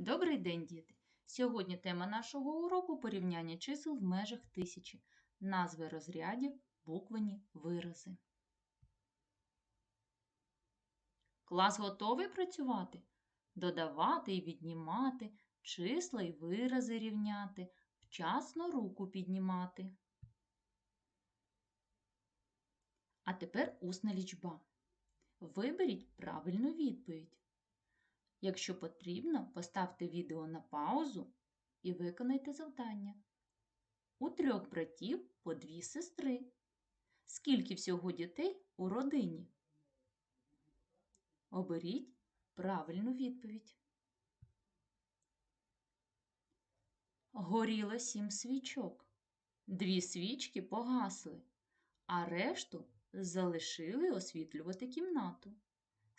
Добрий день, діти! Сьогодні тема нашого уроку порівняння чисел в межах тисячі, назви розрядів, буквені вирази. Клас готовий працювати? Додавати і віднімати, числа і вирази рівняти, вчасно руку піднімати. А тепер усна лічба. Виберіть правильну відповідь. Якщо потрібно, поставте відео на паузу і виконайте завдання. У трьох братів по дві сестри. Скільки всього дітей у родині? Оберіть правильну відповідь. Горіло сім свічок. Дві свічки погасли, а решту залишили освітлювати кімнату.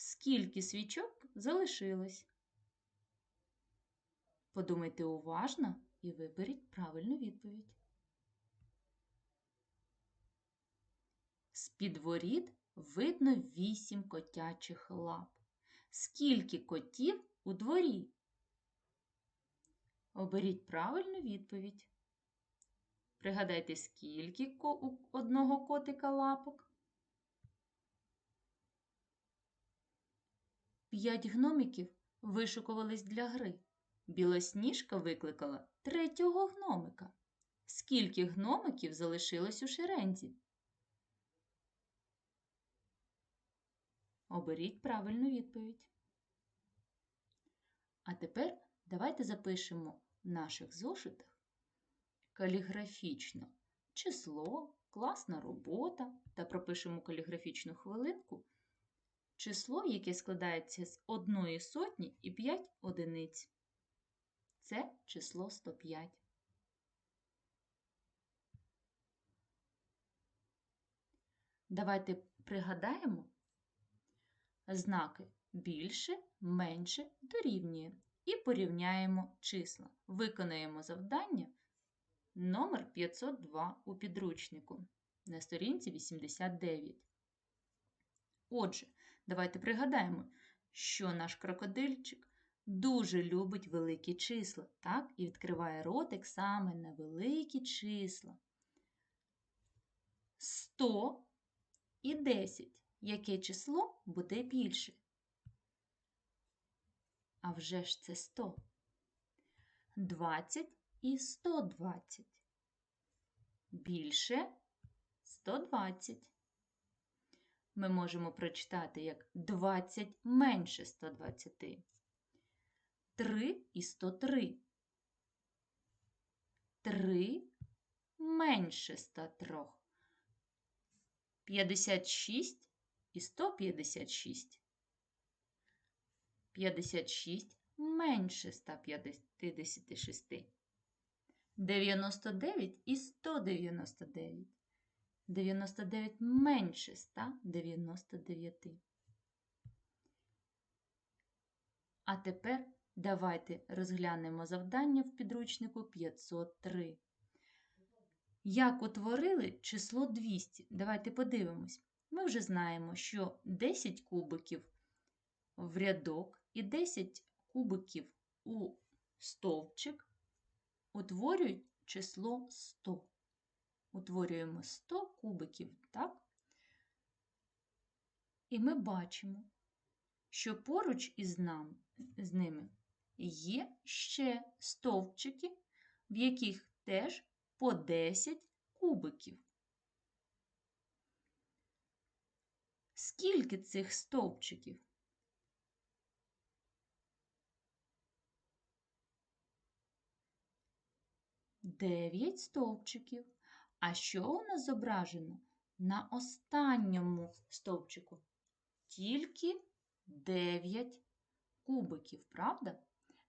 Скільки свічок залишилось? Подумайте уважно і виберіть правильну відповідь. З-під воріт видно вісім котячих лап. Скільки котів у дворі? Оберіть правильну відповідь. Пригадайте, скільки у одного котика лапок? П'ять гномиків вишукувались для гри. Білосніжка викликала третього гномика. Скільки гномиків залишилось у шерензі? Оберіть правильну відповідь. А тепер давайте запишемо в наших зошитах каліграфічно число, класна робота та пропишемо каліграфічну хвилинку число, яке складається з одної сотні і 5 одиниць. Це число 105. Давайте пригадаємо знаки більше, менше дорівнює і порівняємо числа. Виконаємо завдання номер 502 у підручнику на сторінці 89. Отже, давайте пригадаємо, що наш крокодильчик дуже любить великі числа, так? І відкриває ротик саме на великі числа. 100 і 10. Яке число буде більше? А вже ж це 100. 20 і 120. Більше 120 ми можемо прочитати як 20 менше 120. 3 і 103. 3 менше 103. 56 і 156. 56 менше 156. 99 і 199. 99 менше 199. А тепер давайте розглянемо завдання в підручнику 503. Як утворили число 200? Давайте подивимось. Ми вже знаємо, що 10 кубиків в рядок і 10 кубиків у стовпчик утворюють число 100 утворюємо 100 кубиків, так? І ми бачимо, що поруч із нам, з ними є ще стовпчики, в яких теж по 10 кубиків. Скільки цих стовпчиків? Дев'ять стовпчиків. А що у нас зображено на останньому стовпчику? Тільки 9 кубиків, правда?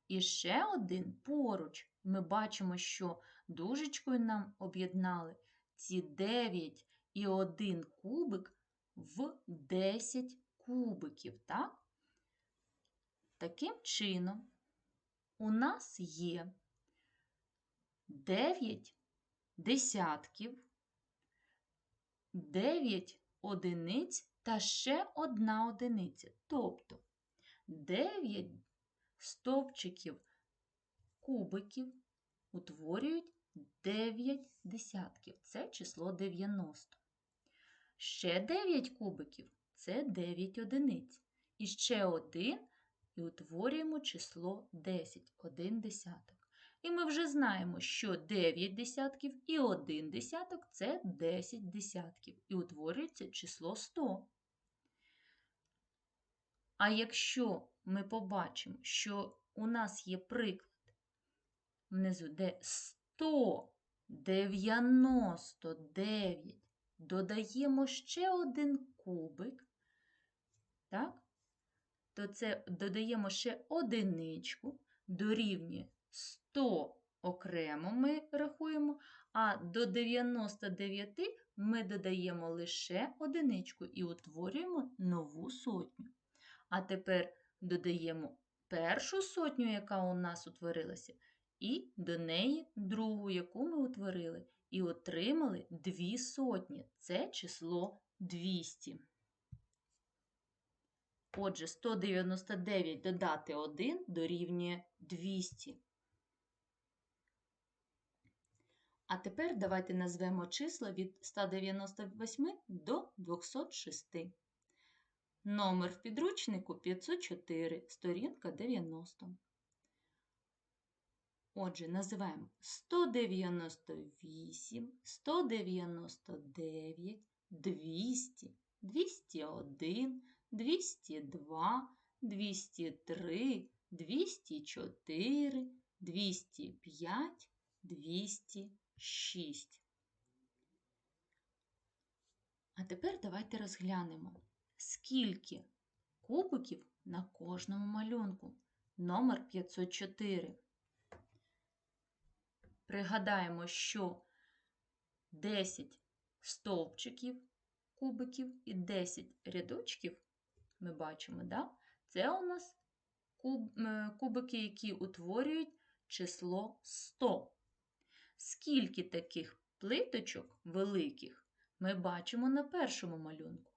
І ще один поруч. Ми бачимо, що дужечкою нам об'єднали ці 9 і 1 кубик в 10 кубиків, так? Таким чином, у нас є 9 десятків, 9 одиниць та ще одна одиниця. Тобто 9 стовпчиків кубиків утворюють 9 десятків. Це число 90. Ще 9 кубиків це 9 одиниць. І ще один і утворюємо число 10, 1 десяток. І ми вже знаємо, що 9 десятків і 1 десяток це 10 десятків. І утворюється число 100. А якщо ми побачимо, що у нас є приклад внизу, де 199, додаємо ще один кубик, так? то це додаємо ще одиничку, дорівнює 100 окремо ми рахуємо, а до 99 ми додаємо лише одиничку і утворюємо нову сотню. А тепер додаємо першу сотню, яка у нас утворилася, і до неї другу, яку ми утворили, і отримали дві сотні. Це число 200. Отже, 199 додати 1 дорівнює 200. А тепер давайте назвемо числа від 198 до 206. Номер в підручнику 504, сторінка 90. Отже, називаємо 198, 199, 200, 201, 202, 203, 204, 205, 206. А тепер давайте розглянемо, скільки кубиків на кожному малюнку. Номер 504. Пригадаємо, що 10 стовпчиків кубиків і 10 рядочків ми бачимо, да? це у нас куб, кубики, які утворюють число 100. Скільки таких плиточок великих ми бачимо на першому малюнку?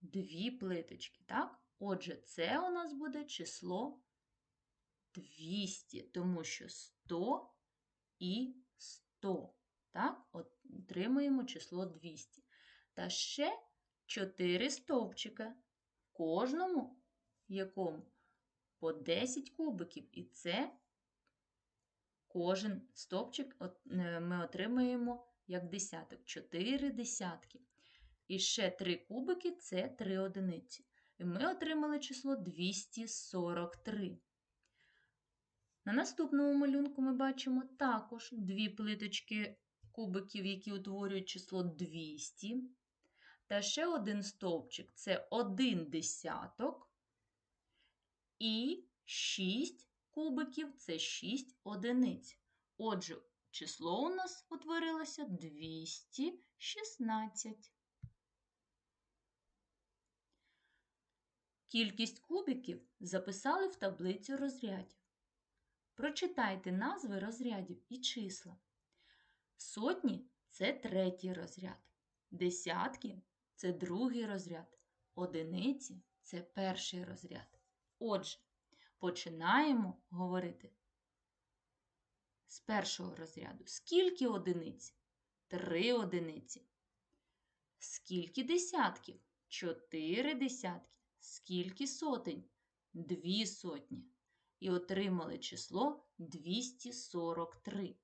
Дві плиточки, так? Отже, це у нас буде число 200, тому що 100 і 100. Так, отримуємо число 200. Та ще 4 стовпчика, кожному якому по 10 кубиків. І це кожен стовпчик е, ми отримуємо як десяток. 4 десятки. І ще 3 кубики це 3 одиниці. І ми отримали число 243. На наступному малюнку ми бачимо також дві плиточки кубиків, які утворюють число 200. Та ще один стовпчик це один десяток. І 6 кубиків це 6 одиниць. Отже, число у нас утворилося 216. Кількість кубиків записали в таблицю розрядів. Прочитайте назви розрядів і числа. Сотні це третій розряд. Десятки це другий розряд. Одиниці це перший розряд. Отже, починаємо говорити з першого розряду. Скільки одиниць? Три одиниці. Скільки десятків? Чотири десятки. Скільки сотень? Дві сотні. І отримали число 243.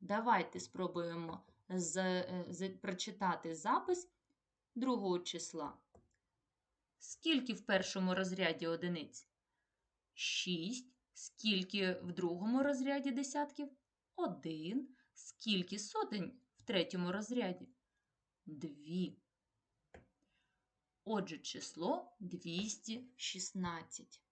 Давайте спробуємо з, е, з, прочитати запис другого числа. Скільки в першому розряді одиниць? 6. Скільки в другому розряді десятків? 1. Скільки сотень в третьому розряді? 2. Отже, число 216.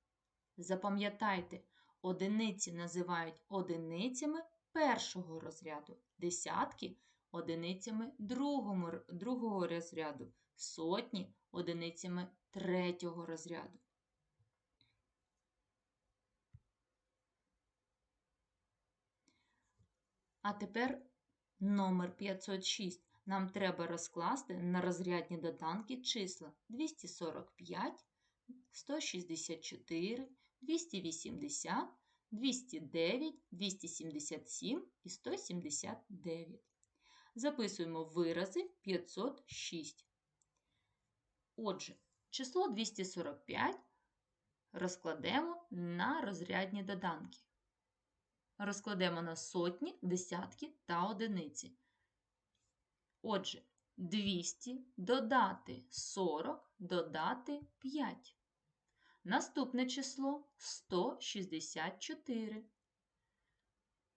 Запам'ятайте, одиниці називають одиницями першого розряду, десятки одиницями другому, другого розряду, сотні одиницями третього розряду. А тепер номер 506. Нам треба розкласти на розрядні доданки числа 245, 164, 280, 209, 277 і 179. Записуємо вирази 506. Отже, число 245 розкладемо на розрядні доданки. Розкладемо на сотні, десятки та одиниці. Отже, 200 додати 40 додати 5. Наступне число 164.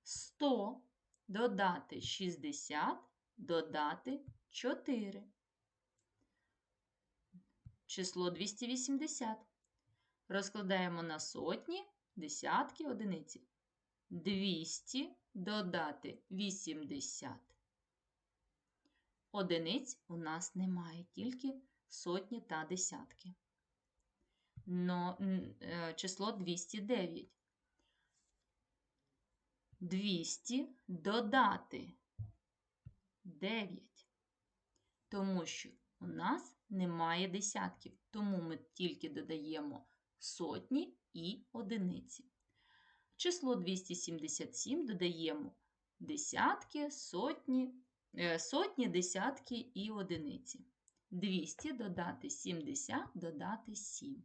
100 додати 60 додати 4. Число 280. Розкладаємо на сотні, десятки, одиниці. 200 додати 80. Одиниць у нас немає, тільки сотні та десятки. Но, е, число 209. 200 додати 9. Тому що у нас немає десятків, тому ми тільки додаємо сотні і одиниці. Число 277 додаємо десятки, сотні, е, сотні, десятки і одиниці. 200 додати 70, додати 7.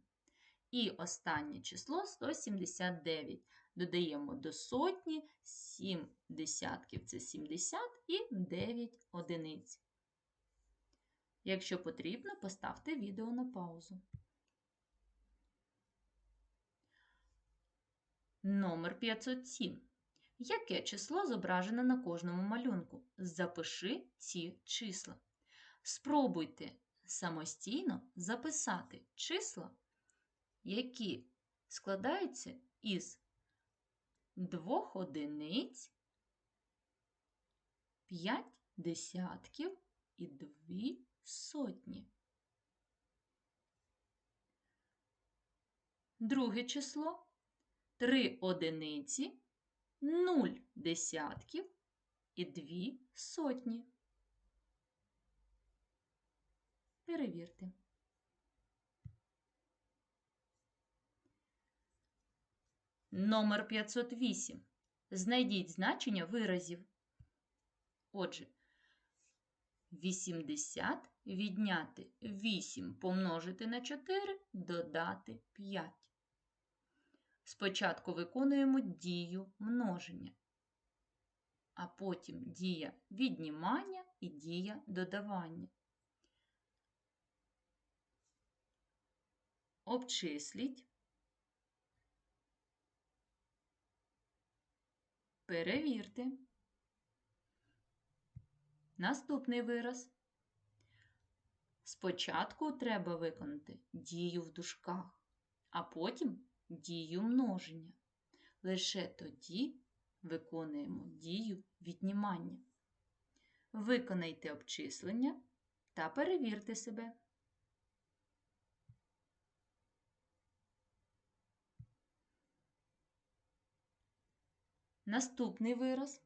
І останнє число 179. Додаємо до сотні 7 десятків це 70 і 9 одиниць. Якщо потрібно, поставте відео на паузу. Номер 507. Яке число зображене на кожному малюнку? Запиши ці числа. Спробуйте самостійно записати числа, які складаються із двох одиниць, п'ять десятків і дві сотні. Друге число три одиниці, нуль десятків і дві сотні. Перевірте. Номер 508. Знайдіть значення виразів. Отже, 80 відняти 8 помножити на 4, додати 5. Спочатку виконуємо дію множення, а потім дія віднімання і дія додавання. Обчисліть. Перевірте. Наступний вираз. Спочатку треба виконати дію в дужках, а потім дію множення. Лише тоді виконуємо дію віднімання. Виконайте обчислення та перевірте себе. Наступний вираз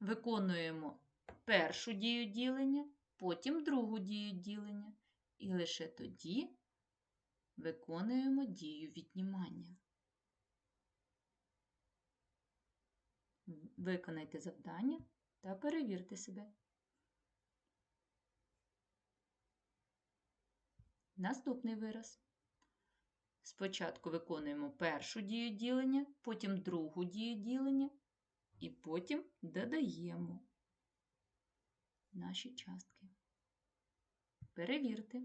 виконуємо першу дію ділення, потім другу дію ділення. І лише тоді виконуємо дію віднімання. Виконайте завдання та перевірте себе. Наступний вираз. Спочатку виконуємо першу дію ділення, потім другу дію ділення, і потім додаємо наші частки. Перевірте.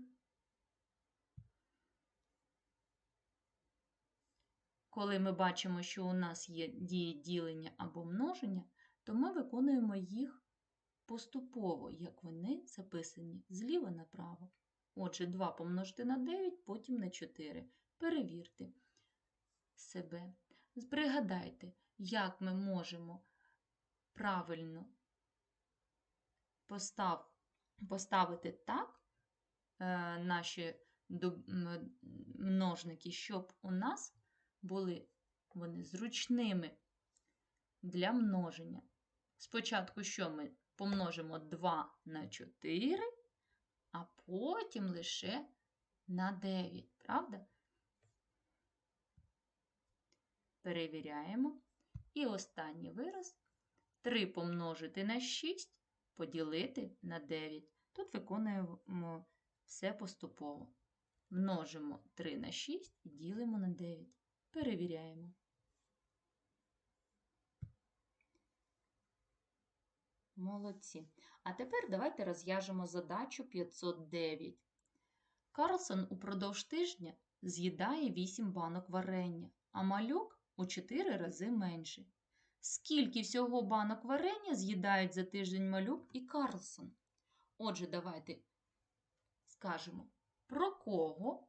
Коли ми бачимо, що у нас є дії ділення або множення, то ми виконуємо їх поступово, як вони записані зліва направо. Отже, 2 помножити на 9, потім на 4. Перевірте себе. Пригадайте, як ми можемо правильно постав, поставити так е, наші множники, щоб у нас були вони зручними для множення. Спочатку, що ми помножимо 2 на 4, а потім лише на 9, правда? Перевіряємо. І останній вираз 3 помножити на 6 поділити на 9. Тут виконуємо все поступово. Множимо 3 на 6 і ділимо на 9. Перевіряємо. Молодці. А тепер давайте розв'яжемо задачу 509. Карлсон упродовж тижня з'їдає 8 банок варення, а малюк у 4 рази менше. Скільки всього банок варення з'їдають за тиждень малюк і Карлсон? Отже, давайте скажемо, про кого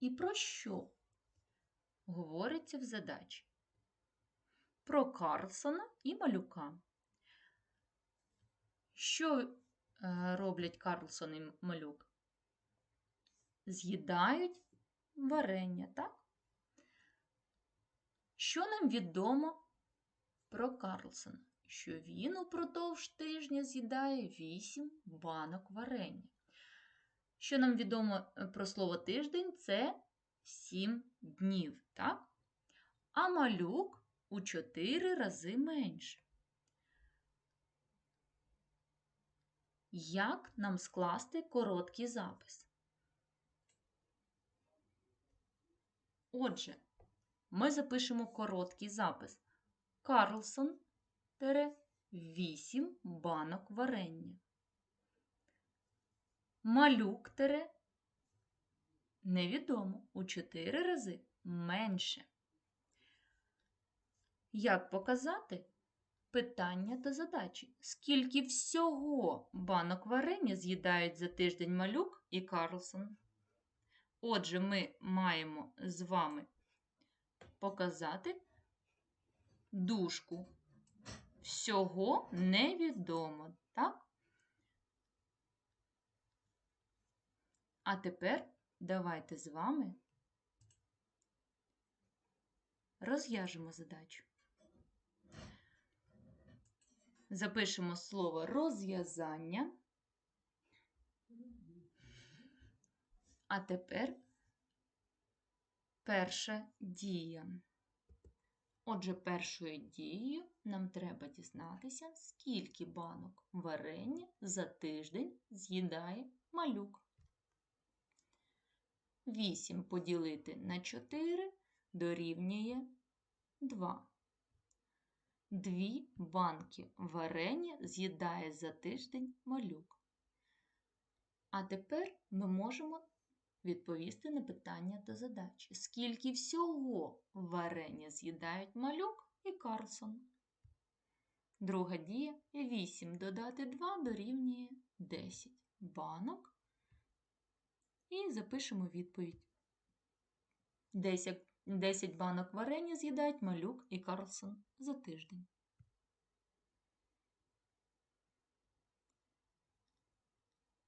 і про що говориться в задачі. Про Карлсона і малюка. Що е, роблять Карлсон і малюк? З'їдають варення, так? Що нам відомо про Карлсона? Що він упродовж тижня з'їдає 8 банок варення. Що нам відомо е, про слово тиждень це 7 днів, так? А малюк у 4 рази менше. Як нам скласти короткий запис? Отже, ми запишемо короткий запис. Карлсон тере 8 банок варення. Малюк тере невідомо у 4 рази менше. Як показати? Питання та задачі. Скільки всього банок варення з'їдають за тиждень малюк і Карлсон? Отже, ми маємо з вами показати дужку. Всього невідомо, так? А тепер давайте з вами розв'яжемо задачу. Запишемо слово розв'язання. А тепер перша дія. Отже, першою дією нам треба дізнатися, скільки банок варення за тиждень з'їдає малюк. 8 поділити на 4 дорівнює 2. Дві банки варення з'їдає за тиждень малюк. А тепер ми можемо відповісти на питання та задачі. Скільки всього варення з'їдають малюк і Карлсон? Друга дія 8 додати 2 дорівнює 10 банок. І запишемо відповідь. 10 10 банок варення з'їдають малюк і Карлсон за тиждень.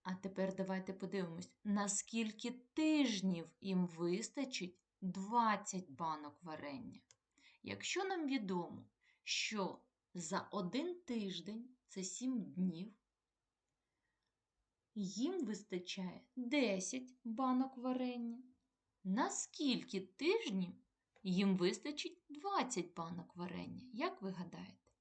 А тепер давайте подивимось, наскільки тижнів їм вистачить 20 банок варення. Якщо нам відомо, що за один тиждень це 7 днів, їм вистачає 10 банок варення. На скільки тижнів їм вистачить 20 банок варення? Як ви гадаєте?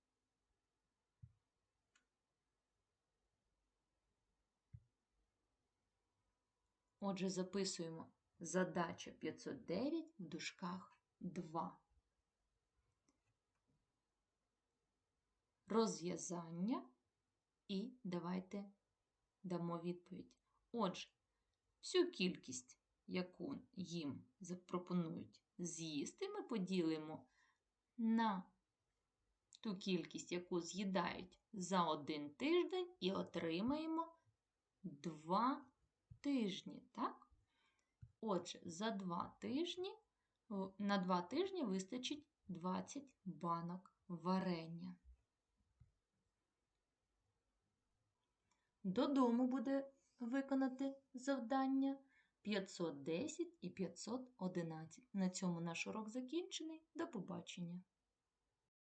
Отже, записуємо задача 509 в дужках 2. Розв'язання і давайте дамо відповідь. Отже, всю кількість, яку їм запропонують з'їсти, ми поділимо на ту кількість, яку з'їдають за один тиждень, і отримаємо 2 тижні, так? Отже, за 2 тижні, на 2 тижні вистачить 20 банок варення. Додому буде виконати завдання 510 і 511. На цьому наш урок закінчений. До побачення!